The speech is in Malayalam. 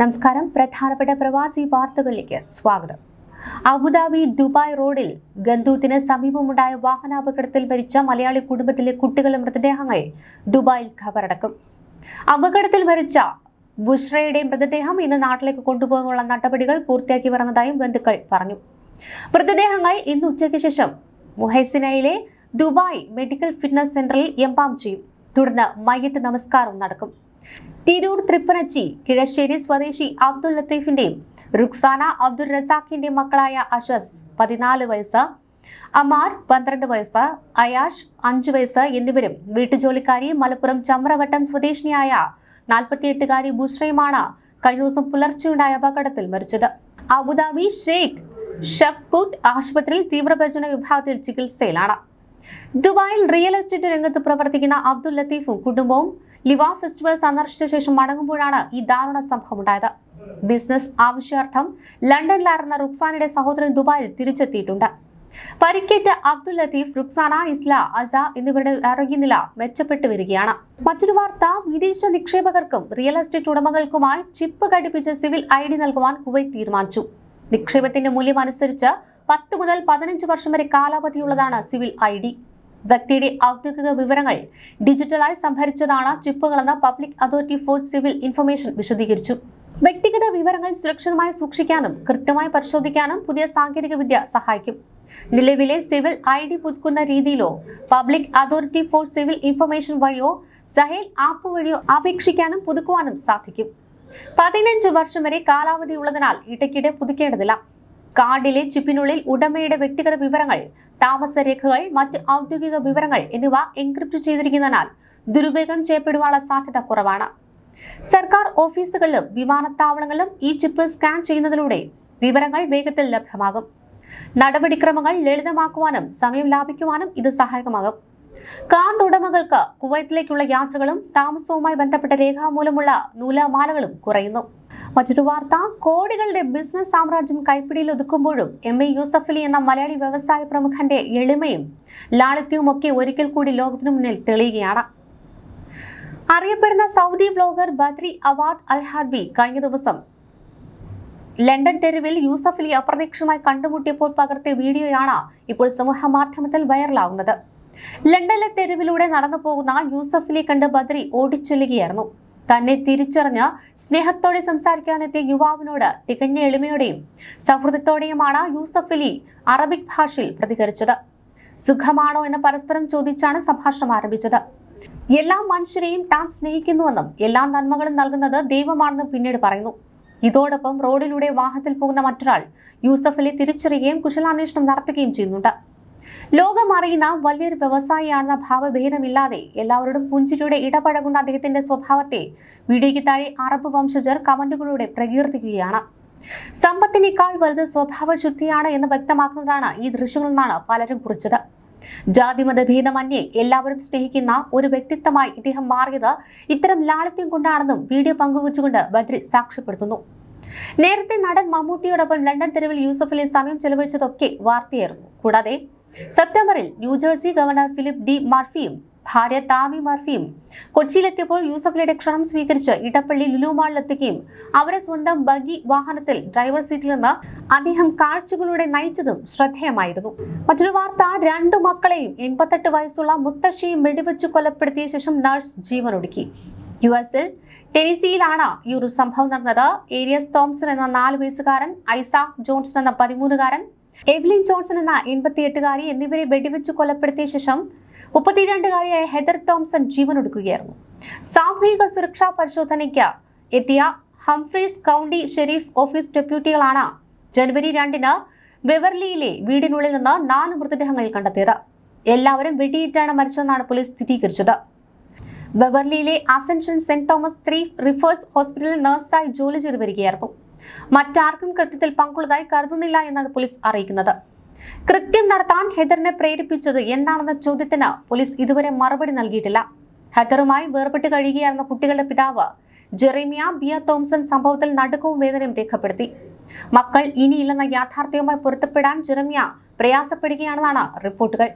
നമസ്കാരം. പ്രധാനപ്പെട്ട പ്രവാസി വാർത്തകളിലേക്ക് സ്വാഗതം. അബുദാബി ദുബായ് റോഡിൽ ഗന്ധൂത്തിന് സമീപമുണ്ടായ വാഹനാപകടത്തിൽ മരിച്ച മലയാളി കുടുംബത്തിലെ കുട്ടികളുടെ മൃതദേഹങ്ങൾ ദുബായിൽ ഖബറടക്കും അപകടത്തിൽ മരിച്ച ബുഷ്രയുടെ മൃതദേഹം ഇന്ന് നാട്ടിലേക്ക് കൊണ്ടുപോകാനുള്ള നടപടികൾ പൂർത്തിയാക്കി വരുന്നതായും ബന്ധുക്കൾ പറഞ്ഞു. മൃതദേഹങ്ങൾ ഇന്ന് ഉച്ചയ്ക്ക് ശേഷം മുഹൈസിനയിലെ ദുബായ് മെഡിക്കൽ ഫിറ്റ്നസ് സെന്ററിൽ എംപാം ചെയ്യും. തുടർന്ന് മയ്യത്ത് നമസ്കാരം നടക്കും. തിരൂർ തൃപ്പനച്ചി കിഴശ്ശേരി സ്വദേശി അബ്ദുൽ ലത്തീഫിന്റെയും റുക്സാന അബ്ദുൾ റസാഖിന്റെ മക്കളായ അഷസ് പതിനാല് വയസ്സ് അമാർ പന്ത്രണ്ട് വയസ്സ് അയാഷ് അഞ്ചു വയസ്സ് എന്നിവരും വീട്ടുജോലിക്കാരി മലപ്പുറം ചമ്രവട്ടം സ്വദേശിനിയായ നാൽപ്പത്തിയെട്ടുകാരി ബുഷ്രയുമാണ് കഴിഞ്ഞ ദിവസം പുലർച്ചെയുണ്ടായ അപകടത്തിൽ മരിച്ചത്. അബുദാബി ഷെയ്ഖ് ഷബ്ബൂത്ത് ആശുപത്രിയിൽ തീവ്രപരിചരണ വിഭാഗത്തിൽ ചികിത്സയിലാണ്. ദുബായിൽ റിയൽ എസ്റ്റേറ്റ് രംഗത്ത് പ്രവർത്തിക്കുന്ന അബ്ദുൽ ലത്തീഫും കുടുംബവും ലിവ ഫെസ്റ്റിവൽ സന്ദർശിച്ച ശേഷം മടങ്ങുമ്പോഴാണ് ഈ ദാരുണ സംഭവം ഉണ്ടായത് ബിസിനസ് ആവശ്യാർത്ഥം ലണ്ടനിലായിരുന്ന റുക്സാനയുടെ സഹോദരൻ ദുബായിൽ തിരിച്ചെത്തിയിട്ടുണ്ട്. പരിക്കേറ്റ അബ്ദുൽ ലത്തീഫ് റുക്സാന ഇസ്ല അസ എന്നിവരുടെ ആരോഗ്യനില മെച്ചപ്പെട്ടു വരികയാണ്. മറ്റൊരു വാർത്ത വിദേശ നിക്ഷേപകർക്കും റിയൽ എസ്റ്റേറ്റ് ഉടമകൾക്കുമായി ചിപ്പ് ഘടിപ്പിച്ച് സിവിൽ ഐ നൽകുവാൻ കുവൈറ്റ് തീരുമാനിച്ചു. നിക്ഷേപത്തിന്റെ മൂല്യം അനുസരിച്ച് പത്ത് മുതൽ പതിനഞ്ച് വർഷം വരെ കാലാവധിയുള്ളതാണ് സിവിൽ ഐ ഡി. വ്യക്തിയുടെ ഔദ്യോഗിക വിവരങ്ങൾ ഡിജിറ്റലായി സംഭരിച്ചതാണ് ചിപ്പുകളെന്ന് public authority for civil information വിശദീകരിച്ചു. വ്യക്തിഗത വിവരങ്ങൾ സുരക്ഷിതമായി സൂക്ഷിക്കാനും കൃത്യമായി പരിശോധിക്കാനും പുതിയ സാങ്കേതിക വിദ്യ സഹായിക്കും. നിലവിലെ സിവിൽ ഐ ഡി പുതുക്കുന്ന രീതിയിലോ public authority for civil information വഴിയോ സഹേൽ ആപ്പ് വഴിയോ അപേക്ഷിക്കാനും പുതുക്കുവാനും സാധിക്കും. പതിനഞ്ച് വർഷം വരെ കാലാവധി ഉള്ളതിനാൽ ഇടയ്ക്കിടെ പുതുക്കേണ്ടതില്ല. കാർഡിലെ ചിപ്പിനുള്ളിൽ ഉടമയുടെ വ്യക്തിഗത വിവരങ്ങൾ താമസരേഖകൾ മറ്റ് ഔദ്യോഗിക വിവരങ്ങൾ എന്നിവ എൻക്രിപ്റ്റ് ചെയ്തിരിക്കുന്നതിനാൽ ദുരുപയോഗം ചെയ്യപ്പെടുവാനുള്ള സാധ്യത കുറവാണ്. സർക്കാർ ഓഫീസുകളിലും വിമാനത്താവളങ്ങളിലും ഈ ചിപ്പ് സ്കാൻ ചെയ്യുന്നതിലൂടെ വിവരങ്ങൾ വേഗത്തിൽ ലഭ്യമാകും. നടപടിക്രമങ്ങൾ ലളിതമാക്കുവാനും സമയം ലാഭിക്കുവാനും ഇത് സഹായകമാകും. കാർഡ് ഉടമകൾക്ക് കുവൈത്തിലേക്കുള്ള യാത്രകളും താമസവുമായി ബന്ധപ്പെട്ട രേഖാമൂലമുള്ള നൂലാമാലകളും കുറയുന്നു. മറ്റൊരു വാർത്ത കോടികളുടെ ബിസിനസ് സാമ്രാജ്യം കൈപ്പിടിയിൽ ഒതുക്കുമ്പോഴും എം എ യൂസഫലി എന്ന മലയാളി വ്യവസായ പ്രമുഖന്റെ എളിമയും ലാളിത്യവും ഒക്കെ ഒരിക്കൽ കൂടി ലോകത്തിനു മുന്നിൽ തെളിയുകയാണ്. അറിയപ്പെടുന്ന Saudi blogger Badri Awad al Harbi കഴിഞ്ഞ ദിവസം ലണ്ടൻ തെരുവിൽ യൂസഫലി അപ്രതീക്ഷിതമായി കണ്ടുമുട്ടിയപ്പോൾ പകർത്തിയ വീഡിയോയാണ് ഇപ്പോൾ സമൂഹ മാധ്യമത്തിൽ വൈറലാവുന്നത് ലണ്ടനിലെ തെരുവിലൂടെ നടന്നു പോകുന്ന യൂസഫിനെ കണ്ട് ബദ്രി ഓടിച്ചൊല്ലുകയായിരുന്നു. തന്നെ തിരിച്ചറിഞ്ഞ് സ്നേഹത്തോടെ സംസാരിക്കാനെത്തിയ യുവാവിനോട് തികഞ്ഞ എളിമയോടെയും സൗഹൃദത്തോടെയുമാണ് യൂസഫ് അലി അറബിക് ഭാഷയിൽ പ്രതികരിച്ചത്. സുഖമാണോ എന്ന് പരസ്പരം ചോദിച്ചാണ് സംഭാഷണം ആരംഭിച്ചത്. എല്ലാ മനുഷ്യരെയും താൻ സ്നേഹിക്കുന്നുവെന്നും എല്ലാ നന്മകളും നൽകുന്നത് ദൈവമാണെന്നും പിന്നീട് പറയുന്നു. ഇതോടൊപ്പം റോഡിലൂടെ വാഹനത്തിൽ പോകുന്ന മറ്റൊരാൾ യൂസഫ് അലി തിരിച്ചറിയുകയും കുശലാന്വേഷണം നടത്തുകയും ചെയ്യുന്നുണ്ട്. ലോകം അറിയുന്ന വലിയൊരു വ്യവസായിയാണെന്ന ഭാവഭേദമില്ലാതെ എല്ലാവരോടും പുഞ്ചിരിയുടെ ഇടപഴകുന്ന അദ്ദേഹത്തിന്റെ സ്വഭാവത്തെ വീഡിയോയ്ക്ക് താഴെ അറബ് വംശജർ കമന്റുകളിലൂടെ പ്രകീർത്തിക്കുകയാണ്. സമ്പത്തിനേക്കാൾ വലുത് സ്വഭാവശുദ്ധിയാണ് എന്ന് വ്യക്തമാക്കുന്നതാണ് ഈ ദൃശ്യങ്ങളെന്നാണ് പലരും കുറിച്ചത്. ജാതിമതഭേദമന്യേ എല്ലാവരും സ്നേഹിക്കുന്ന ഒരു വ്യക്തിത്വമായി ഇദ്ദേഹം മാറിയത് ഇത്തരം ലാളിത്യം കൊണ്ടാണെന്നും വീഡിയോ പങ്കുവച്ചുകൊണ്ട് ബദ്രി സാക്ഷ്യപ്പെടുത്തുന്നു. നേരത്തെ നടൻ മമ്മൂട്ടിയോടൊപ്പം ലണ്ടൻ തെരുവിൽ യൂസഫലി സമയം ചെലവഴിച്ചതൊക്കെ വാർത്തയായിരുന്നു. കൂടാതെ സെപ്റ്റംബറിൽ New Jersey governor Philip D മർഫിയും ഭാര്യ താമി മർഫിയും കൊച്ചിയിലെത്തിയപ്പോൾ യൂസഫലിയുടെ ക്ഷണം സ്വീകരിച്ച് ഇടപ്പള്ളി ലുലുമാളിലെത്തുകയും അവരെ സ്വന്തം ബഗി വാഹനത്തിൽ ഡ്രൈവർ സീറ്റിൽ നിന്ന് അദ്ദേഹം കാഴ്ചകളിലൂടെ നയിച്ചതും ശ്രദ്ധേയമായിരുന്നു. മറ്റൊരു വാർത്ത രണ്ടു മക്കളെയും എൺപത്തെട്ട് വയസ്സുള്ള മുത്തശ്ശിയും വെടിവെച്ചു കൊലപ്പെടുത്തിയ ശേഷം നഴ്സ് ജീവനൊടുക്കി യു എസിൽ ടെനിസിയിലാണ് ഈ ഒരു സംഭവം നടന്നത്. ഏരിയസ് തോംസൺ എന്ന നാല് വയസ്സുകാരൻ ഐസാക് ജോൺസൺ എന്ന പതിമൂന്നുകാരൻ എവ്ലിൻ ജോൺസൺ എന്ന എൺപത്തിയെട്ടുകാരി എന്നിവരെ വെടിവെച്ച് കൊലപ്പെടുത്തിയ ശേഷം മുപ്പത്തിരണ്ടുകാരിയായ ഹെദർ തോംസൺ ജീവനൊടുക്കുകയായിരുന്നു. സാമൂഹിക സുരക്ഷാ പരിശോധനയ്ക്ക് എത്തിയ ഹംഫ്രീസ് കൗണ്ടി ഷെരീഫ് ഓഫീസ് ഡെപ്യൂട്ടികളാണ് ജനുവരി രണ്ടിന് ബെവർലിയിലെ വീടിനുള്ളിൽ നിന്ന് നാല് മൃതദേഹങ്ങൾ കണ്ടെത്തിയത്. എല്ലാവരും വെടിയേറ്റാണ് മരിച്ചതെന്നാണ് പോലീസ് സ്ഥിരീകരിച്ചത്. ബെവർലിയിലെ Ascension Saint Thomas three Rivers ഹോസ്പിറ്റലിൽ നഴ്സായി ജോലി ചെയ്തു വരികയായിരുന്നു. മറ്റാർക്കും കൃത്യത്തിൽ പങ്കുള്ളതായി കരുതുന്നില്ല എന്നാണ് പോലീസ് അറിയിക്കുന്നത്. കൃത്യം നടത്താൻ ഹെദറിനെ പ്രേരിപ്പിച്ചത് എന്താണെന്ന ചോദ്യത്തിന് പോലീസ് ഇതുവരെ മറുപടി നൽകിയിട്ടില്ല. ഹെദറുമായി വേർപെട്ട് കഴിയുകയായിരുന്ന കുട്ടികളുടെ പിതാവ് ജെറീമിയ ബിയ തോംസൺ സംഭവത്തിൽ നടുക്കവും വേദനയും രേഖപ്പെടുത്തി. മക്കൾ ഇനിയില്ലെന്ന യാഥാർത്ഥ്യവുമായി പൊരുത്തപ്പെടാൻ ജെറമിയ പ്രയാസപ്പെടുകയാണെന്നാണ് റിപ്പോർട്ടുകൾ.